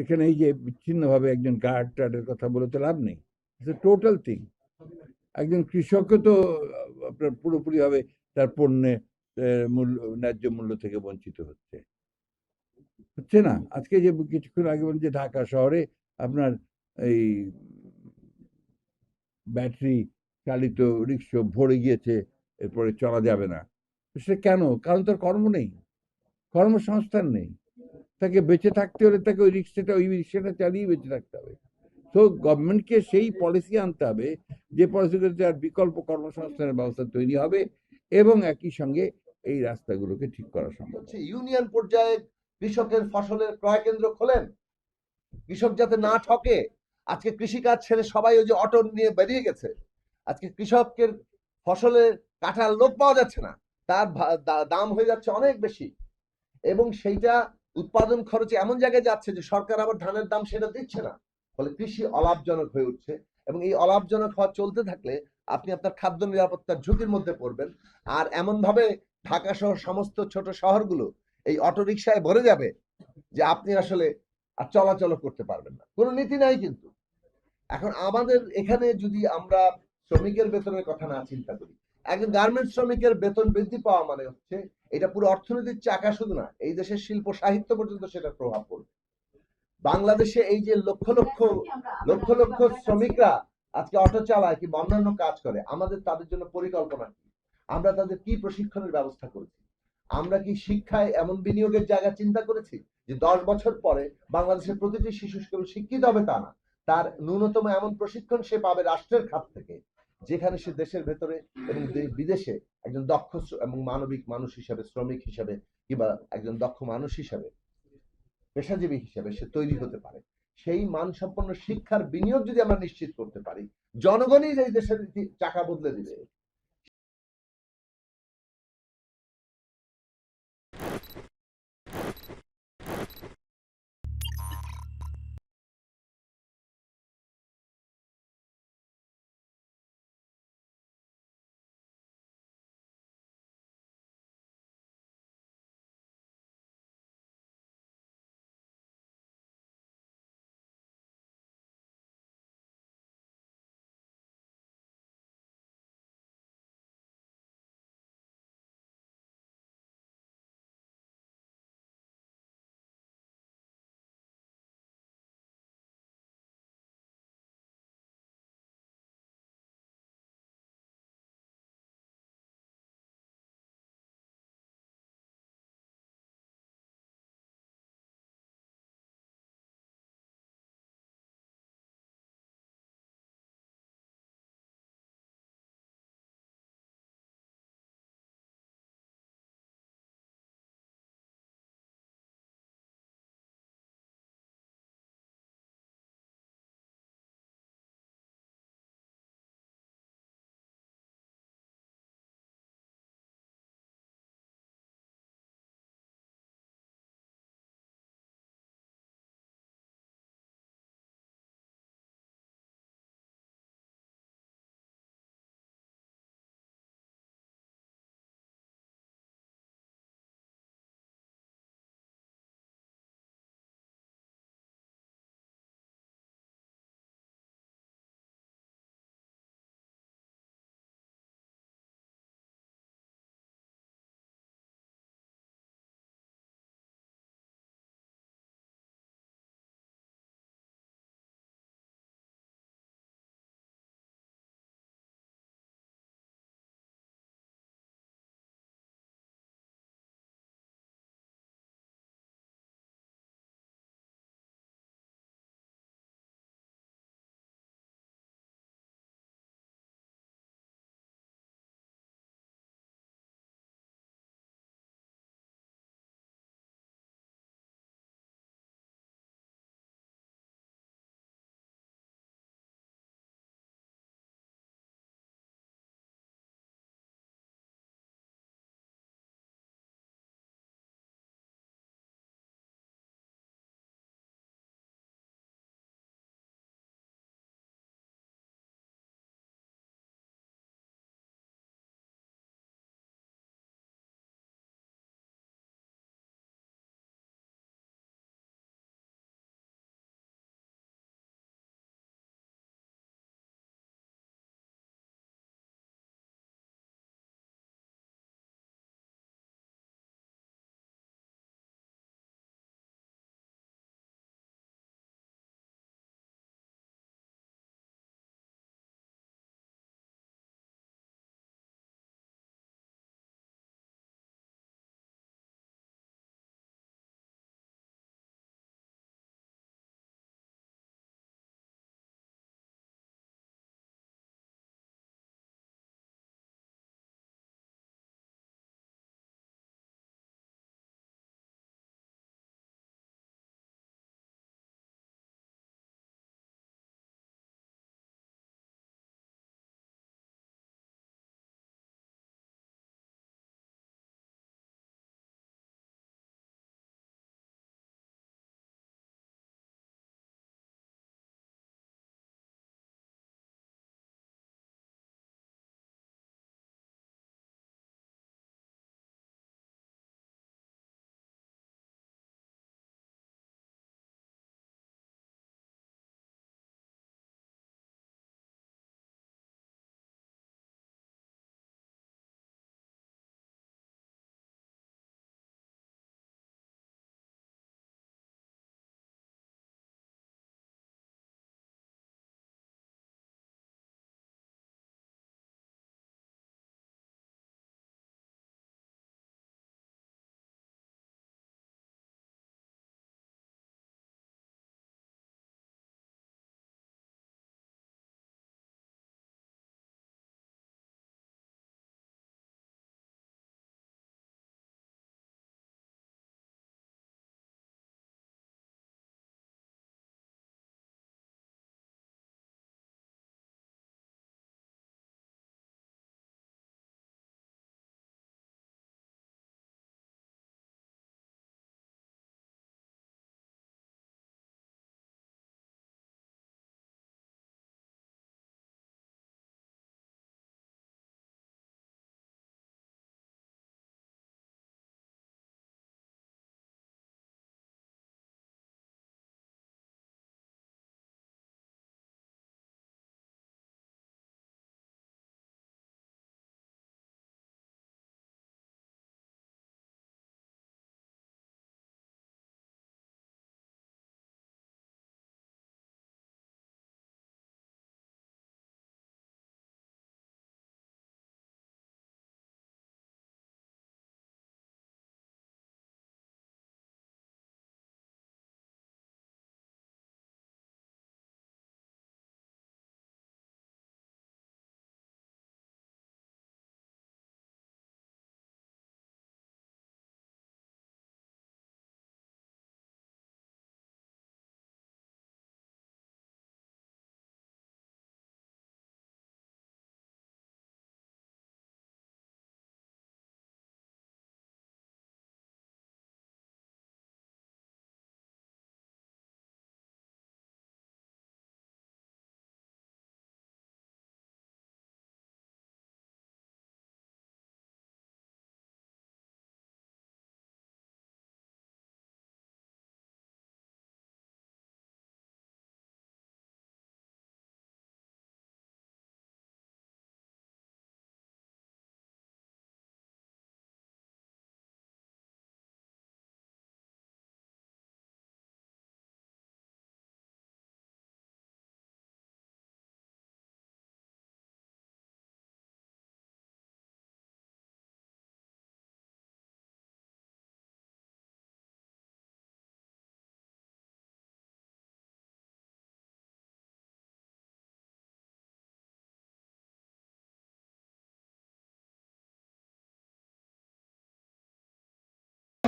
সেখানে এই যে বিচ্ছিন্নভাবে একজন গার্ড টার্ডের কথা বলে তো লাভ নেই। টোটাল থিং একজন কৃষকও তো, আপনার পুরোপুরিভাবে তার পণ্যে মূল্য, ন্যায্য মূল্য থেকে বঞ্চিত হচ্ছে। হচ্ছে না? আজকে যে কিছুক্ষণ আগে বলুন যে ঢাকা শহরে আপনার এই ব্যাটারি চালিত রিক্সা ভরে গিয়েছে, এরপরে চলা যাবে না। সে কেন? কারণ তার কর্ম নেই। কর্মসংস্থান নেই। তাকে বেঁচে থাকতে হলে তাকে ওই রিক্সাটা ওই রিক্সাটা চালিয়ে বেঁচে থাকতে হবে। তো গভর্নমেন্টকে সেই পলিসি আনতে হবে, যে পলিসিগুলোতে তার বিকল্প কর্মসংস্থানের ব্যবস্থা তৈরি হবে এবং একই সঙ্গে এই রাস্তাগুলোকে ঠিক করা সম্ভব। ইউনিয়ন পর্যায়ে কৃষকের ফসলের ক্রয় কেন্দ্র খোলেন। কৃষক যাতে না ঠকে, আজকে কৃষিকাজ ছেড়ে সবাই ওই যে অটো নিয়ে বেরিয়ে গেছে। আজকে কৃষকের ফসলের কাটার লোক পাওয়া যাচ্ছে না, তার দাম হয়ে যাচ্ছে অনেক বেশি। এবং সেইটা উৎপাদন খরচে এমন জায়গায় যাচ্ছে যে সরকার আবার ধানের দাম সেটা দিচ্ছে না। ফলে কৃষি অলাভজনক হয়ে উঠছে এবং এই অলাভজনক হওয়া চলতে থাকলে আপনি আপনার খাদ্য নিরাপত্তার ঝুঁকির মধ্যে পড়বেন। আর এমন ভাবে ঢাকা সহ সমস্ত ছোট শহরগুলো এই অটো রিক্সায় ভরে যাবে যে আপনি আসলে আর চলাচল করতে পারবেন না। কোনো নীতি নাই কিন্তু। এখন আমাদের এখানে যদি আমরা শ্রমিকের বেতনের কথা না চিন্তা করি একজন গার্মেন্টস শ্রমিকের বেতন বৃদ্ধি পাওয়া মানে হচ্ছে এটা পুরো অর্থনীতির চাকা শুধু না, এই দেশের শিল্প সাহিত্য পর্যন্ত সেটার প্রভাব পড়বে। বাংলাদেশে এই যে লক্ষ লক্ষ লক্ষ লক্ষ শ্রমিকরা আজকে অটো চালায় কিংবা অন্যান্য কাজ করে, আমাদের তাদের জন্য পরিকল্পনা কি? আমরা তাদের কি প্রশিক্ষণের ব্যবস্থা করেছি? আমরা কি শিক্ষায় এমন বিনিয়োগের জায়গা চিন্তা করেছি যে দশ বছর পরে বাংলাদেশের প্রতিটি শিশু শিক্ষিত হবে তা না? তার ন্যূনতম এমন প্রশিক্ষণ সে পাবে রাষ্ট্রের খাত থেকে। যেখানে সে দেশের ভেতরে এবং বিদেশে একজন দক্ষ এবং মানবিক মানুষ হিসাবে, শ্রমিক হিসাবে কিংবা একজন দক্ষ মানুষ হিসাবে, পেশাজীবী হিসাবে সে তৈরি হতে পারে। সেই মানসম্পন্ন শিক্ষার বিনিয়োগ যদি আমরা নিশ্চিত করতে পারি, জনগণই এই দেশের চাকা বদলে দিবে।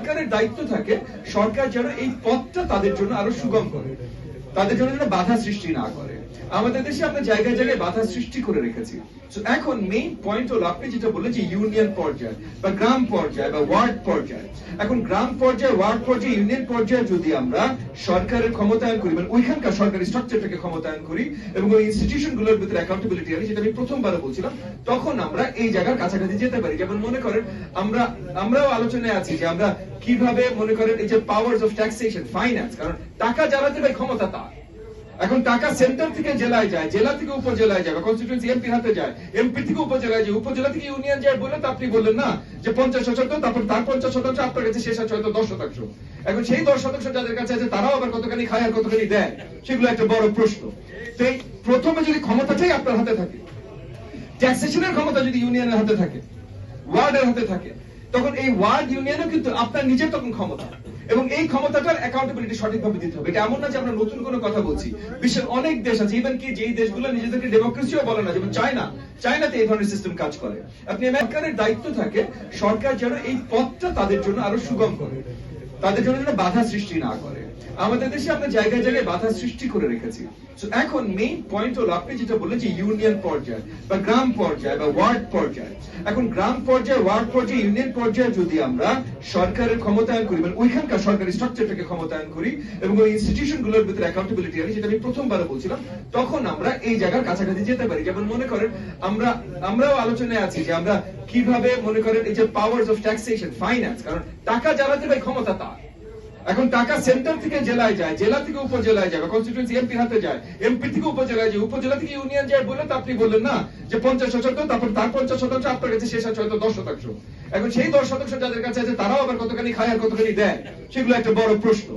সরকারের দায়িত্ব থাকে, সরকার যেন এই পথটা তাদের জন্য আরও সুগম করে, তাদের জন্য যেন বাধা সৃষ্টি না করে। আমাদের দেশে আমরা জায়গায় জায়গায় বাধা সৃষ্টি করে রেখেছি। So, এখন মেইন পয়েন্ট হলো আপনি যেটা বললেন যে ইউনিয়ন পর্যায়ে বা গ্রাম পর্যায়ে বা ওয়ার্ড পর্যায়ে। এখন গ্রাম পর্যায়ে ওয়ার্ড পর্যায়ে ইউনিয়ন পর্যায়ে যদি আমরা সরকারের ক্ষমতায়ন করি মানে ওইখানকার সরকারি স্ট্রাকচারটাকে ক্ষমতায়ন করি এবং ওই ইনস্টিটিউশনগুলোর ভিতরে অ্যাকাউন্টেবিলিটি আনি যেটা আমি প্রথমবার বলছিলাম তখন আমরা এই জায়গার কাছাকাছি যেতে পারি। যেমন মনে করেন আমরা আমরাও আলোচনায় আছি যে আমরা কীভাবে মনে করেন এই যে পাওয়ার্স অফ ট্যাক্সেশন ফাইন্যান্স কারণ টাকা যারা দেবে ক্ষমতা তার। এখন টাকা সেন্টার থেকে জেলায় যায়, জেলা থেকে উপজেলায় যায় কনস্টিটিউন্সি এমপি হাতে যায় এমপি থেকে উপজেলায় যায়, উপজেলা থেকে ইউনিয়ন যায় বলে তো আপনি বললেন না যে পঞ্চাশ শতাংশ, তারপর তার পঞ্চাশ শতাংশ, আপনার কাছে শেষ আছে হয়তো দশ শতাংশ। এখন সেই দশ শতাংশ যাদের কাছে আছে, তারাও আবার কতখানি খায় আর কতখানি দেয়? সেগুলো একটা বড় প্রশ্ন। তো প্রথমে যদি ক্ষমতাটাই আপনার হাতে থাকে। ট্যাক্সেশনের ক্ষমতা যদি ইউনিয়নের হাতে থাকে ওয়ার্ডের হাতে থাকে, তখন এই ওয়ার্ড ইউনিয়নও কিন্তু আপনার নিজের তখন ক্ষমতা। এবং এই ক্ষমতাটার অ্যাকাউন্টেবিলিটি সঠিকভাবে দিতে হবে। এটা এমন না যে আমরা নতুন কোনো কথা বলছি। বিশ্বের অনেক দেশ আছে ইভেন কি যেই দেশগুলো নিজেদেরকে ডেমোক্রেসিও বলে না, যেমন চায়না। চায়নাতে এই ধরনের সিস্টেম কাজ করে। আপনি সরকারের দায়িত্ব থাকে, সরকার যেন এই পথটা তাদের জন্য আরও সুগম করে। তাদের জন্য যেন বাধা সৃষ্টি না করে। আমাদের দেশে আমরা জায়গায় জায়গায় বাধা সৃষ্টি করে রেখেছি। So, এখন মেইন পয়েন্ট হলো আপনি যেটা বললেন যে ইউনিয়ন পর্যায়ে বা গ্রাম পর্যায়ে বা ওয়ার্ড পর্যায়ে। এখন গ্রাম পর্যায়ে ওয়ার্ড পর্যায়ে ইউনিয়ন পর্যায়ে যদি আমরা সরকারের ক্ষমতায়ন করি মানে ওইখানকার সরকারি স্ট্রাকচারটাকে ক্ষমতায়ন করি এবং ওই ইনস্টিটিউশনগুলোর ভিতরে অ্যাকাউন্টেবিলিটি আনি যেটা আমি প্রথমবার বলছিলাম তখন আমরা এই জায়গার কাছাকাছি যেতে পারি। যেমন মনে করেন আমরা আমরাও আলোচনায় আছি যে আমরা কীভাবে মনে করেন এই যে পাওয়ার্স অফ ট্যাক্সেশন ফাইন্যান্স কারণ টাকা যারা দেবে ক্ষমতা তার। এখন টাকা সেন্টার থেকে জেলায় যায়, জেলা থেকে উপজেলায় যায় কনস্টিটিউন্সি এমপি হাতে যায় এমপি থেকে উপজেলায় যায়, উপজেলা থেকে ইউনিয়ন যায় বলে তো আপনি বললেন না যে পঞ্চাশ শতাংশ, তারপর তার পঞ্চাশ শতাংশ, আপনার কাছে শেষ আছে হয়তো দশ শতাংশ। এখন সেই দশ শতাংশ যাদের কাছে আছে, তারাও আবার কতখানি খায় আর কতখানি দেয়? সেগুলো একটা বড় প্রশ্ন।